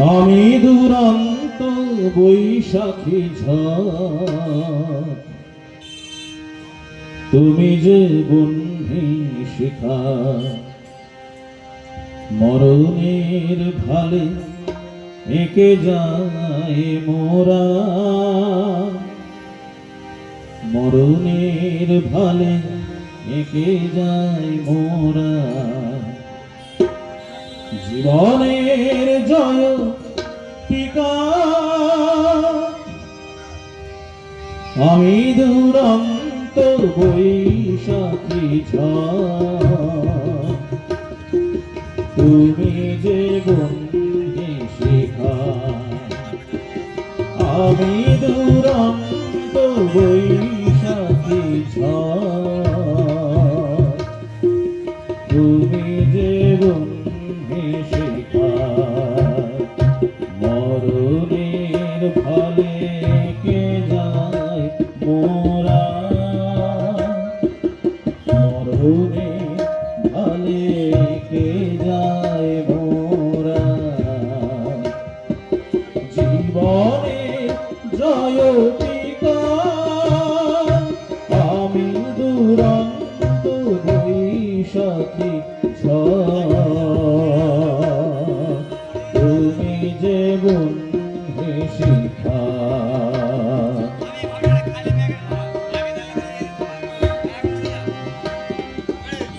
আমি দুরন্ত বৈশাখী তুমি যে বন্ধি শিখা মরণের ভালে একে যায় মোরা। মরণের ভালে একে যায় মোরা। জীবনের জয় আমি দুরন্ত বৈশাখী ঝড়। মোরা কে যায় মোরা জীবনে জয় আমি দুরন্ত বৈশাখী ঝড়। তুমি যে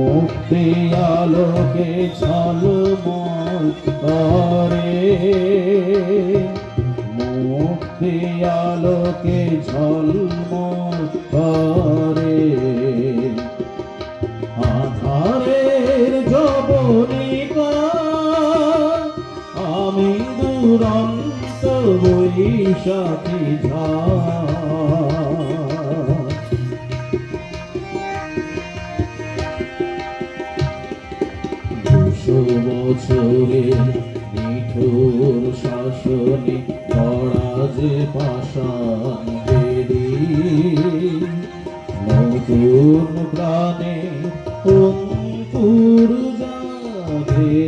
মুক্তি আলোকে ঝলমল করে। মুক্তি আলোকে ঝলমল করে। আধারের জবনিকা আমি দুরন্ত বৈশাখী ঝড় বছরের নিঠুর শাসনে পড়া যে বেদি নতুন প্রাণে অঙ্কুর জাগে।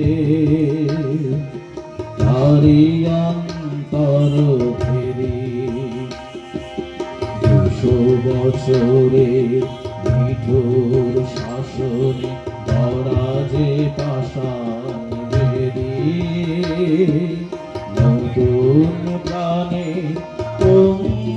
তারি অন্তর ফেরি। দুশো বছরের মিঠুর শাসনে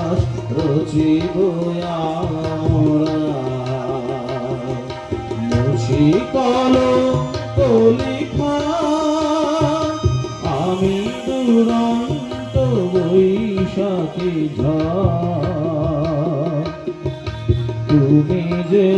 ইতিহাস রচিব আমরা। মুছি কলঙ্ক লিখা আমি দুরন্ত যে